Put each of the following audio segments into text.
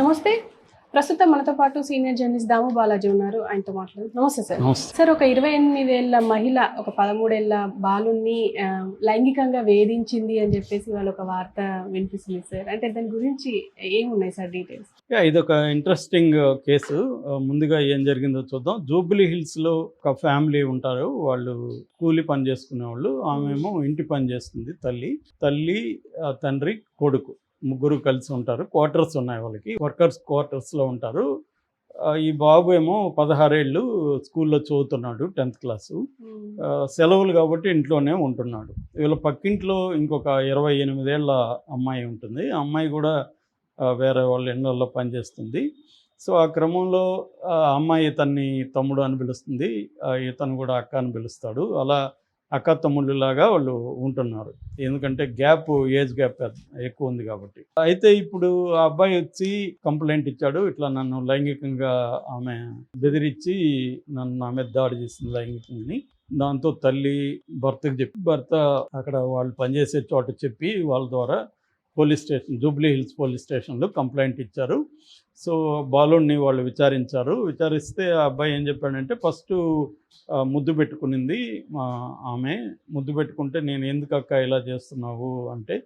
నమస్తే. ప్రస్తుతం మనతో పాటు సీనియర్ జర్నలిస్ట్ దాము బాలాజీ ఉన్నారు. ఆయనతో మాట్లాడు నమస్తే సార్. సార్ ఒక ఇరవై ఎనిమిదేళ్ళ మహిళ ఒక పదమూడేళ్ళ బాలుని లైంగికంగా వేధించింది అని చెప్పేసి వాళ్ళు ఒక వార్త వినిపిస్తుంది సార్. అంటే దాని గురించి ఏమున్నాయి సార్ డీటెయిల్స్? యా, ఇదొక ఇంట్రెస్టింగ్ కేసు. ముందుగా ఏం జరిగిందో చూద్దాం. జూబ్లీ హిల్స్లో ఒక ఫ్యామిలీ ఉంటారు. వాళ్ళు కూలి పని చేసుకునే వాళ్ళు ఆమెమో ఇంటి పని చేస్తుంది తల్లి. తల్లి తండ్రి కొడుకు. ముగ్గురు కలిసి ఉంటారు. క్వార్టర్స్ ఉన్నాయి వాళ్ళకి. వర్కర్స్ క్వార్టర్స్లో ఉంటారు. ఈ బాబు ఏమో పదహారేళ్ళు స్కూల్లో చదువుతున్నాడు టెన్త్ క్లాసు. సెలవులు కాబట్టి ఇంట్లోనే ఉంటున్నాడు. వీళ్ళ పక్కింట్లో ఇంకొక ఇరవై ఎనిమిదేళ్ళ అమ్మాయి ఉంటుంది. ఆ అమ్మాయి కూడా వేరే వాళ్ళ ఇళ్ళల్లో పనిచేస్తుంది. సో ఆ క్రమంలో ఆ అమ్మాయి ఇతన్ని తమ్ముడు అని పిలుస్తుంది. ఇతను కూడా అక్క అని పిలుస్తాడు. అలా అక్క తమ్ముళ్ళలాగా వాళ్ళు ఉంటున్నారు. ఎందుకంటే గ్యాప్ ఏజ్ గ్యాప్ ఎక్కువ ఉంది కాబట్టి. అయితే ఇప్పుడు ఆ అబ్బాయి వచ్చి కంప్లైంట్ ఇచ్చాడు. ఇట్లా నన్ను లైంగికంగా ఆమె బెదిరించి నన్ను నా మీద దాడి చేసింది లైంగికంని దాంతో తల్లి భర్తకు చెప్పి భర్త అక్కడ వాళ్ళు పనిచేసే చోట చెప్పి వాళ్ళ ద్వారా police station Jubilee Hills police స్టేషన్లో కంప్లైంట్ ఇచ్చారు. సో బాలుడిని వాళ్ళు విచారించారు. విచారిస్తే ఆ అబ్బాయి ఏం చెప్పాడంటే ఫస్ట్ ముద్దు పెట్టుకునింది మా ఆమె. ముద్దు పెట్టుకుంటే నేను ఎందుకు అక్క ఇలా చేస్తున్నావు? అంటే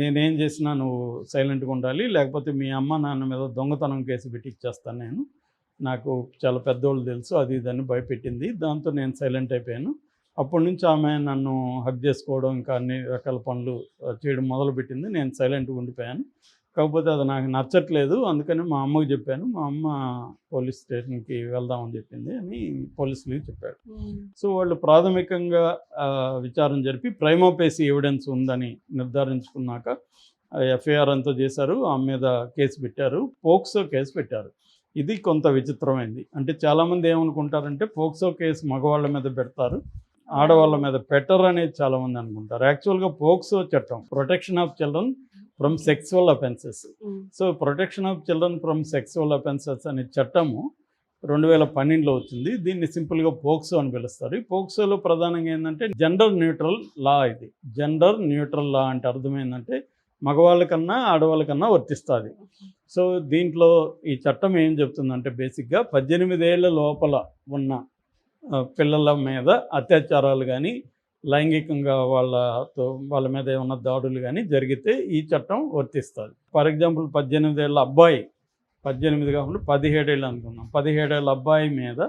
నేనేం చేసినా నువ్వు సైలెంట్గా ఉండాలి. లేకపోతే మీ అమ్మ నాన్న మీద దొంగతనం కేసు పెట్టిచ్చేస్తాను నేను. నాకు చాలా పెద్దోళ్ళు తెలుసు అది దాన్ని భయపెట్టింది. దాంతో నేను సైలెంట్ అయిపోయాను. అప్పటి నుంచి ఆమె నన్ను హక్ చేసుకోవడం ఇంకా అన్ని రకాల పనులు చేయడం మొదలుపెట్టింది. నేను సైలెంట్గా ఉండిపోయాను. కాకపోతే అది నాకు నచ్చట్లేదు. అందుకని మా అమ్మకి చెప్పాను. మా అమ్మ పోలీస్ స్టేషన్కి వెళ్దామని చెప్పింది అని పోలీసులకి చెప్పాడు సో వాళ్ళు ప్రాథమికంగా విచారణ జరిపి ప్రైమోపేసి ఎవిడెన్స్ ఉందని నిర్ధారించుకున్నాక ఎఫ్ఐఆర్ అంతా చేశారు. ఆమె మీద కేసు పెట్టారు. పోక్సో కేసు పెట్టారు. ఇది కొంత విచిత్రమైంది. అంటే చాలామంది ఏమనుకుంటారంటే పోక్సో కేసు మగవాళ్ళ మీద పెడతారు. ఆడవాళ్ళ మీద పెట్టరు అనేది చాలామంది అనుకుంటారు. యాక్చువల్గా పోక్సో చట్టం protection of children from sexual offences so protection of children from sexual offences అనే చట్టము రెండు వేల పన్నెండులో వచ్చింది. దీన్ని సింపుల్గా పోక్సో అని పిలుస్తారు. ఈ పోక్సోలో ప్రధానంగా ఏంటంటే జెండర్ న్యూట్రల్ లా ఇది. జెండర్ న్యూట్రల్ లా అంటే అర్థం ఏంటంటే మగవాళ్ళకన్నా ఆడవాళ్ళకన్నా వర్తిస్తుంది. సో దీంట్లో ఈ చట్టం ఏం చెప్తుందంటే బేసిక్గా పద్దెనిమిదేళ్ళ లోపల ఉన్న పిల్లల మీద అత్యాచారాలు కానీ లైంగికంగా వాళ్ళతో వాళ్ళ మీద ఏమన్నా దాడులు కానీ జరిగితే ఈ చట్టం వర్తిస్తుంది. ఫర్ ఎగ్జాంపుల్ పద్దెనిమిదేళ్ళ అబ్బాయి పద్దెనిమిది కాకుండా పదిహేడేళ్ళు అనుకున్నాం పదిహేడేళ్ళ అబ్బాయి మీద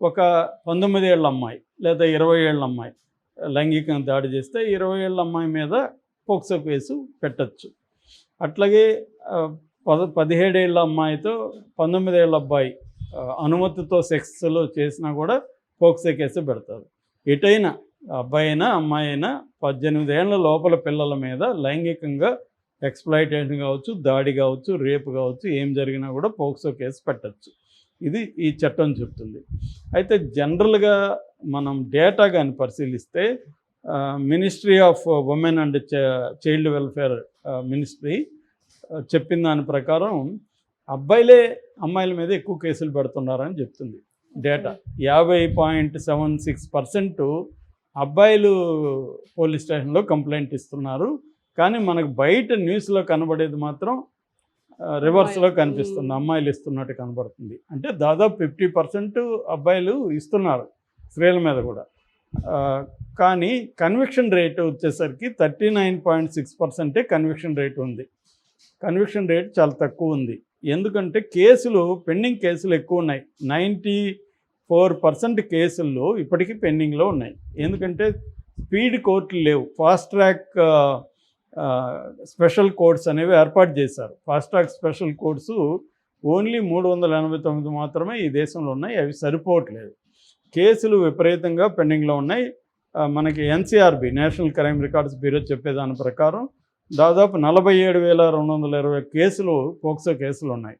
ఒక పంతొమ్మిది ఏళ్ళ అమ్మాయి లేదా ఇరవై ఏళ్ళ అమ్మాయి లైంగికంగా దాడి చేస్తే ఇరవై ఏళ్ళ అమ్మాయి మీద పోక్సో కేసు పెట్టచ్చు. అట్లాగే పద పదిహేడేళ్ళ అమ్మాయితో పంతొమ్మిదేళ్ళ అబ్బాయి అనుమతితో సెక్స్లో చేసినా కూడా పోక్సో కేసు పెడతారు. ఎటైనా అబ్బాయి అయినా అమ్మాయి అయినా పద్దెనిమిది ఏళ్ళ లోపల పిల్లల మీద లైంగికంగా ఎక్స్ప్లాయిటేషన్ కావచ్చు దాడి కావచ్చు రేపు కావచ్చు ఏం జరిగినా కూడా పోక్సో కేసు పెట్టచ్చు. ఇది ఈ చట్టం చెప్తుంది. అయితే జనరల్గా మనం డేటా కానీ పరిశీలిస్తే ministry of women and child welfare ministry చెప్పిన దాని ప్రకారం అబ్బాయిలే అమ్మాయిల మీద ఎక్కువ కేసులు పెడుతున్నారని చెప్తుంది. డేటా యాభై పాయింట్ సెవెన్ సిక్స్ పర్సెంట్ అబ్బాయిలు పోలీస్ స్టేషన్లో కంప్లైంట్ ఇస్తున్నారు. కానీ మనకు బయట న్యూస్లో కనబడేది మాత్రం రివర్స్లో కనిపిస్తుంది. అమ్మాయిలు ఇస్తున్నట్టు కనబడుతుంది. అంటే దాదాపు ఫిఫ్టీ పర్సెంట్ అబ్బాయిలు ఇస్తున్నారు స్త్రీల మీద కూడా. కానీ కన్విక్షన్ రేట్ వచ్చేసరికి థర్టీ నైన్ పాయింట్ సిక్స్ పర్సెంటే కన్విక్షన్ రేట్ ఉంది. కన్విక్షన్ రేట్ చాలా తక్కువ ఉంది. ఎందుకంటే కేసులు పెండింగ్ కేసులు ఎక్కువ ఉన్నాయి నైంటీ ఫోర్ పర్సెంట్ కేసుల్లో ఇప్పటికీ పెండింగ్లో ఉన్నాయి. ఎందుకంటే స్పీడ్ కోర్టులు లేవు. ఫాస్ట్ ట్రాక్ స్పెషల్ కోర్ట్స్ అనేవి ఏర్పాటు చేశారు. Fast track special courts only మూడు వందల ఎనభై తొమ్మిది మాత్రమే ఈ దేశంలో ఉన్నాయి. అవి సరిపోవట్లేదు. కేసులు విపరీతంగా పెండింగ్లో ఉన్నాయి. మనకి NCRB national crime records bureau చెప్పేదాని ప్రకారం దాదాపు నలభై ఏడు వేల రెండు వందల ఇరవై కేసులు పోక్సో కేసులు ఉన్నాయి.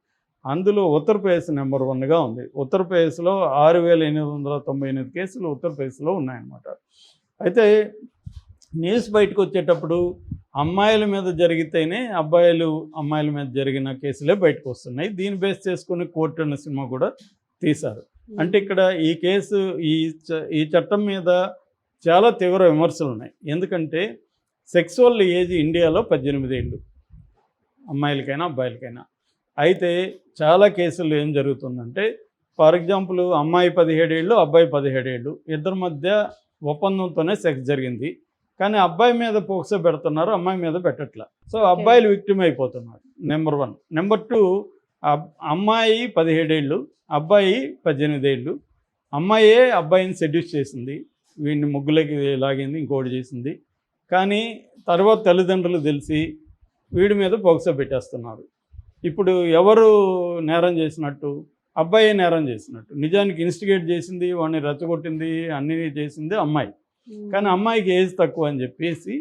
అందులో ఉత్తరప్రదేశ్ నెంబర్ వన్గా ఉంది. ఉత్తరప్రదేశ్లో ఆరు వేల ఎనిమిది వందల తొంభై ఎనిమిది కేసులు ఉత్తరప్రదేశ్లో ఉన్నాయన్నమాట. అయితే న్యూస్ బయటకు వచ్చేటప్పుడు అమ్మాయిల మీద జరిగితేనే అబ్బాయిలు అమ్మాయిల మీద జరిగిన కేసులే బయటకు వస్తున్నాయి. దీన్ని బేస్ చేసుకుని కోర్టు అనే సినిమా కూడా తీశారు. అంటే ఇక్కడ ఈ కేసు ఈ చ- ఈ చట్టం మీద చాలా తీవ్ర విమర్శలు ఉన్నాయి. ఎందుకంటే సెక్సువల్ ఏజ్ ఇండియాలో పద్దెనిమిది ఏళ్ళు. అమ్మాయిలకైనా అబ్బాయిలకైనా. అయితే చాలా కేసులు ఏం జరుగుతుందంటే ఫర్ ఎగ్జాంపుల్ అమ్మాయి పదిహేడేళ్ళు అబ్బాయి పదిహేడేళ్ళు ఇద్దరి మధ్య ఒప్పందంతోనే సెక్స్ జరిగింది. కానీ అబ్బాయి మీద పోక్సో పెడుతున్నారు అమ్మాయి మీద పెట్టట్ల. సో అబ్బాయిలు విక్టిమ్ అయిపోతున్నారు నెంబర్ వన్. నెంబర్ టూ అమ్మాయి పదిహేడేళ్ళు అబ్బాయి పద్దెనిమిదేళ్ళు అమ్మాయే అబ్బాయిని సెడ్యూస్ చేసింది. వీడిని ముగ్గులకి లాగింది ఇంకోటి చేసింది. కానీ తర్వాత తల్లిదండ్రులు తెలిసి వీడి మీద పోక్సో పెట్టేస్తున్నారు. ఇప్పుడు ఎవరు నేరం చేసినట్టు అబ్బాయి నేరం చేసినట్టు నిజానికి ఇన్స్టిగేట్ చేసింది వాడిని రెచ్చగొట్టింది అన్నీ చేసింది అమ్మాయి. కానీ అమ్మాయికి ఏజ్ తక్కువ అని చెప్పేసి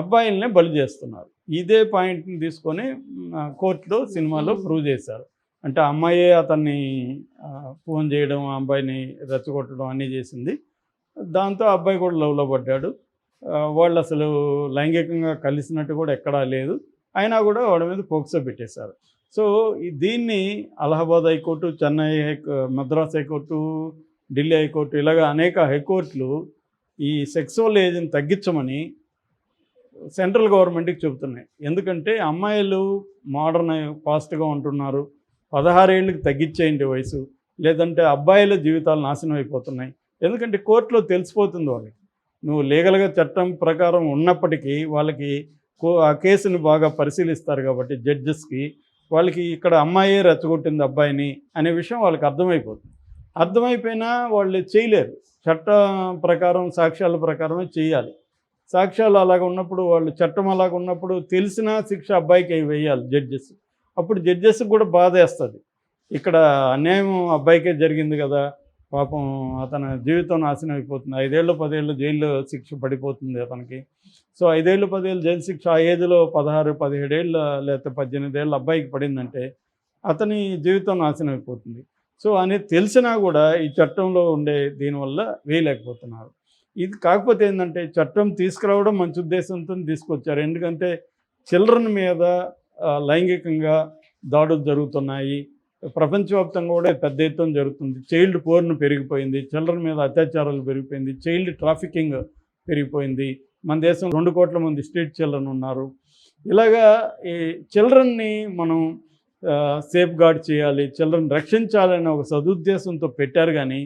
అబ్బాయిలనే బలి చేస్తున్నారు. ఇదే పాయింట్ని తీసుకొని కోర్టులో సినిమాలో ప్రూవ్ చేశారు. అంటే అమ్మాయే అతన్ని ఫోన్ చేయడం అబ్బాయిని రెచ్చగొట్టడం అన్నీ చేసింది. దాంతో అబ్బాయి కూడా లవ్లో పడ్డాడు. వాళ్ళు అసలు లైంగికంగా కలిసినట్టు కూడా ఎక్కడా లేదు. అయినా కూడా వాడి మీద పోక్సో పెట్టేశారు. సో దీన్ని Allahabad high court Chennai Madras high court Delhi high court ఇలాగ అనేక హైకోర్టులు ఈ సెక్సువల్ ఏజ్ని తగ్గించమని సెంట్రల్ గవర్నమెంట్కి చెబుతున్నాయి. ఎందుకంటే అమ్మాయిలు మోడర్న్ ఫాస్ట్గా ఉంటున్నారు. పదహారేళ్ళకి తగ్గించేయండి వయసు. లేదంటే అబ్బాయిల జీవితాలు నాశనం అయిపోతున్నాయి. ఎందుకంటే కోర్టులో తెలిసిపోతుంది వాళ్ళకి. నువ్వు లీగల్గా చట్టం ప్రకారం ఉన్నప్పటికీ వాళ్ళకి కో- ఆ కేసుని బాగా పరిశీలిస్తారు కాబట్టి జడ్జెస్కి వాళ్ళకి ఇక్కడ అమ్మాయే రెచ్చగొట్టింది అబ్బాయిని అనే విషయం వాళ్ళకి అర్థమైపోతుంది. అర్థమైపోయినా వాళ్ళు చేయలేరు. చట్ట ప్రకారం సాక్ష్యాల ప్రకారమే చేయాలి. సాక్ష్యాలు అలాగ ఉన్నప్పుడు వాళ్ళు చట్టం అలాగ ఉన్నప్పుడు తెలిసిన శిక్ష అబ్బాయికి వేయాలి జడ్జెస్. అప్పుడు జడ్జెస్కి కూడా బాధ వేస్తుంది ఇక్కడ అన్యాయం అబ్బాయికే జరిగింది కదా పాపం అతని జీవితం నాశనం అయిపోతుంది. ఐదేళ్ళు పదేళ్ళు జైల్లో శిక్ష పడిపోతుంది అతనికి. సో ఐదేళ్ళు పదేళ్ళు జైలు శిక్ష ఆ ఏజ్లో పదహారు పదిహేడేళ్ళు లేకపోతే పద్దెనిమిది ఏళ్ళు అబ్బాయికి పడిందంటే అతని జీవితం నాశనం అయిపోతుంది. సో అనేది తెలిసినా కూడా ఈ చట్టంలో ఉండే దీనివల్ల వేయలేకపోతున్నారు ఇది కాకపోతే ఏంటంటే చట్టం తీసుకురావడం మంచి ఉద్దేశంతో తీసుకొచ్చారు. ఎందుకంటే చిల్డ్రన్ మీద లైంగికంగా దాడులు జరుగుతున్నాయి. ప్రపంచవ్యాప్తంగా కూడా పెద్ద ఎత్తున జరుగుతుంది. చైల్డ్ పోర్న్ పెరిగిపోయింది. చిల్డ్రన్ మీద అత్యాచారాలు పెరిగిపోయింది. చైల్డ్ ట్రాఫికింగ్ పెరిగిపోయింది. మన దేశం రెండు కోట్ల మంది స్ట్రీట్ చిల్డ్రన్ ఉన్నారు. ఇలాగా ఈ చిల్డ్రన్ని మనం సేఫ్ గార్డ్ చేయాలి చిల్డ్రన్ రక్షించాలనే ఒక సదుద్దేశంతో పెట్టారు కానీ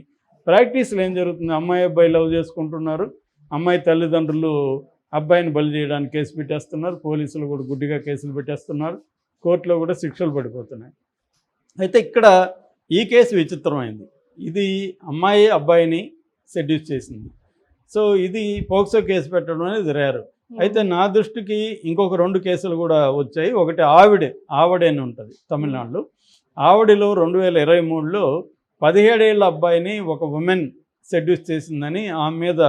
ప్రాక్టీస్లో ఏం జరుగుతుంది? అమ్మాయి అబ్బాయి లవ్ చేసుకుంటున్నారు. అమ్మాయి తల్లిదండ్రులు అబ్బాయిని బలి చేయడానికి కేసు పెట్టేస్తున్నారు. పోలీసులు కూడా గుడ్డిగా కేసులు పెట్టేస్తున్నారు. కోర్టులో కూడా శిక్షలు పడిపోతున్నాయి. అయితే ఇక్కడ ఈ కేసు విచిత్రమైంది. ఇది అమ్మాయి అబ్బాయిని సెడ్యూస్ చేసింది. సో ఇది పోక్సో కేసు పెట్టడం అనేది రేరు. అయితే నా దృష్టికి ఇంకొక రెండు కేసులు కూడా వచ్చాయి. ఒకటి ఆవిడే ఆవిడే అని ఉంటుంది తమిళనాడులో. ఆవిడలో రెండు వేల ఇరవై మూడులో పదిహేడేళ్ళ అబ్బాయిని ఒక ఉమెన్ సెడ్యూస్ చేసిందని ఆమె మీద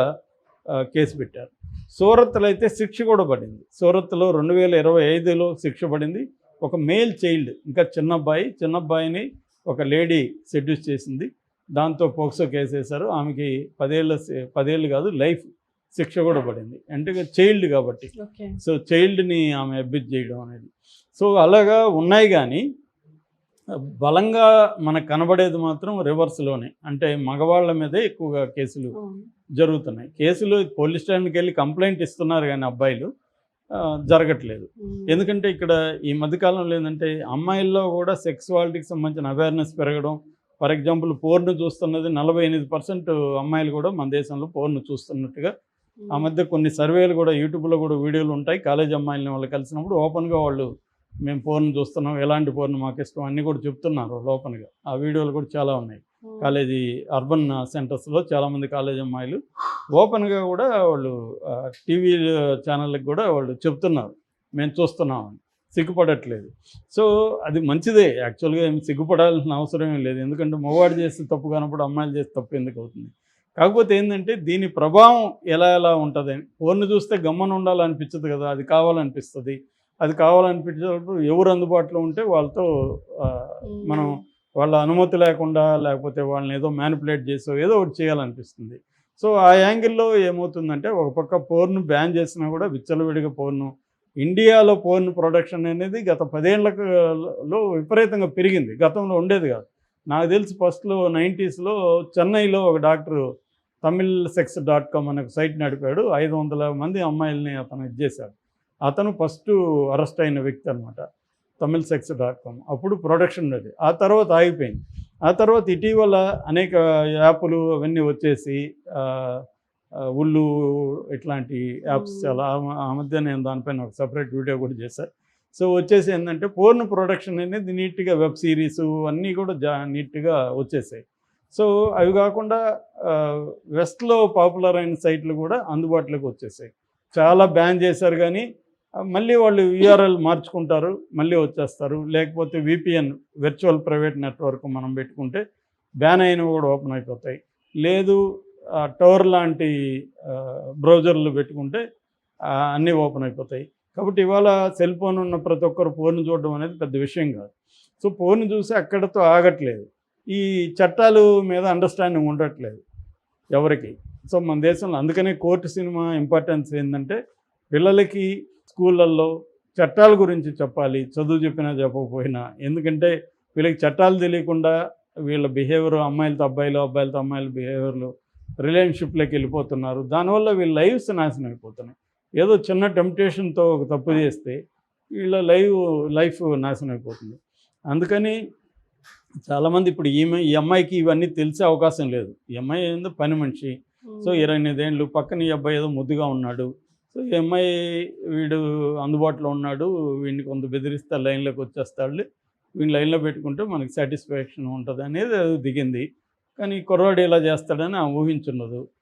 కేసు పెట్టారు. సూరత్లో అయితే శిక్ష కూడా పడింది. సూరత్లో రెండు వేల ఇరవై ఐదులో శిక్ష పడింది. ఒక మేల్ చైల్డ్ ఇంకా చిన్న అబ్బాయి చిన్న అబ్బాయిని ఒక లేడీ సెడ్యూస్ చేసింది. దాంతో పోక్సో కేసు వేశారు. ఆమెకి పదేళ్ళ పదేళ్ళు కాదు లైఫ్ శిక్ష కూడా పడింది. అంటే చైల్డ్ కాబట్టి. సో చైల్డ్ని ఆమె అబ్యూజ్ చేయడం అనేది. సో అలాగా ఉన్నాయి కానీ బలంగా మనకు కనబడేది మాత్రం రివర్స్లోనే. అంటే మగవాళ్ళ మీదే ఎక్కువగా కేసులు జరుగుతున్నాయి. కేసులు పోలీస్ స్టేషన్కి వెళ్ళి కంప్లైంట్ ఇస్తున్నారు కానీ అబ్బాయిలు. జరగట్లేదు. ఎందుకంటే ఇక్కడ ఈ మధ్యకాలంలో ఏంటంటే అమ్మాయిల్లో కూడా సెక్సువాలిటీకి సంబంధించిన అవేర్నెస్ పెరగడం ఫర్ ఎగ్జాంపుల్ పోర్ను చూస్తున్నది నలభై ఎనిమిది పర్సెంట్ అమ్మాయిలు కూడా మన దేశంలో పోర్ను చూస్తున్నట్టుగా. ఆ మధ్య కొన్ని సర్వేలు కూడా యూట్యూబ్లో కూడా వీడియోలు ఉంటాయి. కాలేజ్ అమ్మాయిలని వాళ్ళు కలిసినప్పుడు ఓపెన్గా వాళ్ళు మేము పోర్న్ చూస్తున్నాం ఎలాంటి పోర్న్ మాకు ఇష్టం అన్నీ కూడా చెప్తున్నారు ఓపెన్గా ఆ వీడియోలు కూడా చాలా ఉన్నాయి. కాలేజీ అర్బన్ సెంటర్స్లో చాలామంది కాలేజ్ అమ్మాయిలు ఓపెన్గా కూడా వాళ్ళు టీవీ ఛానళ్ళకి కూడా వాళ్ళు చెప్తున్నారు. మేము చూస్తున్నామని. సిగ్గుపడట్లేదు. సో అది మంచిదే. యాక్చువల్గా ఏం సిగ్గుపడాల్సిన అవసరం ఏం లేదు. ఎందుకంటే మగవాడు చేస్తే తప్పు కానప్పుడు అమ్మాయిలు చేస్తే తప్పు ఎందుకు అవుతుంది? కాకపోతే ఏంటంటే దీని ప్రభావం ఎలా ఎలా ఉంటుంది? ఫోన్ చూస్తే గమ్మన ఉండాలనిపించదు కదా. అది కావాలనిపిస్తుంది. అది కావాలనిపించినప్పుడు ఎవరు అందుబాటులో ఉంటే వాళ్ళతో మనం వాళ్ళ అనుమతి లేకుండా లేకపోతే వాళ్ళని ఏదో మ్యానిపులేట్ చేసో ఏదో ఒకటి చేయాలనిపిస్తుంది. సో ఆ యాంగిల్లో ఏమవుతుందంటే ఒక పక్క పోర్ను బ్యాన్ చేసినా కూడా విచ్చలవిడిగా పోర్ను ఇండియాలో పోర్న్ ప్రొడక్షన్ అనేది గత పదేళ్ళలో విపరీతంగా పెరిగింది. గతంలో ఉండేది కాదు. నాకు తెలిసి ఫస్ట్లో నైంటీస్లో చెన్నైలో ఒక doctor Tamil sex dot com అనే ఒక సైట్ నడిపాడు. ఐదు వందల మంది అమ్మాయిల్ని అతను ఇది అతను ఫస్ట్ అరెస్ట్ అయిన వ్యక్తి అనమాట తమిళ్ సెక్స్ డాట్ కామ్. అప్పుడు ప్రొడక్షన్ ఉండేది. ఆ తర్వాత ఆగిపోయింది. ఆ తర్వాత ఇటీవల అనేక యాప్లు అవన్నీ వచ్చేసి ఉల్లు ఇట్లాంటి యాప్స్. చాలా ఆ- మధ్య నేను దానిపైన ఒక సపరేట్ వీడియో కూడా చేశాను సో వచ్చేసి ఏంటంటే పోర్న్ ప్రొడక్షన్ అనేది నీట్గా వెబ్ సిరీస్ అన్నీ కూడా జా నీట్గా వచ్చేసాయి. సో అవి కాకుండా వెస్ట్లో పాపులర్ అయిన సైట్లు కూడా అందుబాటులోకి వచ్చేసాయి. చాలా బ్యాన్ చేశారు కానీ మళ్ళీ వాళ్ళు యూఆర్ఎల్ మార్చుకుంటారు మళ్ళీ వచ్చేస్తారు. లేకపోతే విపిఎన్ వర్చువల్ ప్రైవేట్ నెట్వర్క్ మనం పెట్టుకుంటే బ్యాన్ అయినవి కూడా ఓపెన్ అయిపోతాయి. లేదు టవర్ లాంటి బ్రౌజర్లు పెట్టుకుంటే అన్నీ ఓపెన్ అయిపోతాయి. కాబట్టి ఇవాళ సెల్ ఫోన్ ఉన్న ప్రతి ఒక్కరు ఫోన్ చూడడం అనేది పెద్ద విషయం కాదు. సో ఫోన్ చూసి అక్కడతో ఆగట్లేదు. ఈ చట్టాలు మీద అండర్స్టాండింగ్ ఉండట్లేదు ఎవరికి. సో మన దేశంలో అందుకనే కోర్టు సినిమా ఇంపార్టెన్స్ ఏంటంటే పిల్లలకి స్కూళ్ళల్లో చట్టాల గురించి చెప్పాలి చదువు చెప్పినా చెప్పకపోయినా. ఎందుకంటే వీళ్ళకి చట్టాలు తెలియకుండా వీళ్ళ బిహేవియర్ అమ్మాయిలతో అబ్బాయిలు అబ్బాయిలతో అమ్మాయిల బిహేవియర్లు రిలేషన్షిప్లోకి వెళ్ళిపోతున్నారు. దానివల్ల వీళ్ళ లైఫ్స్ నాశనం అయిపోతున్నాయి. ఏదో చిన్న టెంప్టేషన్తో ఒక తప్పు చేస్తే వీళ్ళ లైవ్ లైఫ్ నాశనం అయిపోతుంది. అందుకని చాలామంది ఇప్పుడు ఈమె ఈ అమ్మాయికి ఇవన్నీ తెలిసే అవకాశం లేదు. ఈ అమ్మాయి ఏందో పని మనిషి. సో ఇరవై ఎనిమిదేళ్ళు పక్కన ఈ అబ్బాయి ఏదో ముద్దుగా ఉన్నాడు. సో ఈ అమ్మాయి వీడు అందుబాటులో ఉన్నాడు. వీడిని కొంత బెదిరిస్తే లైన్లోకి వచ్చేస్తాడు వీడిని లైన్లో పెట్టుకుంటే మనకి సాటిస్ఫాక్షన్ ఉంటుంది అనేది అది దిగింది. కానీ కుర్రాడు ఇలా చేస్తాడని ఆమె ఊహించున్నదు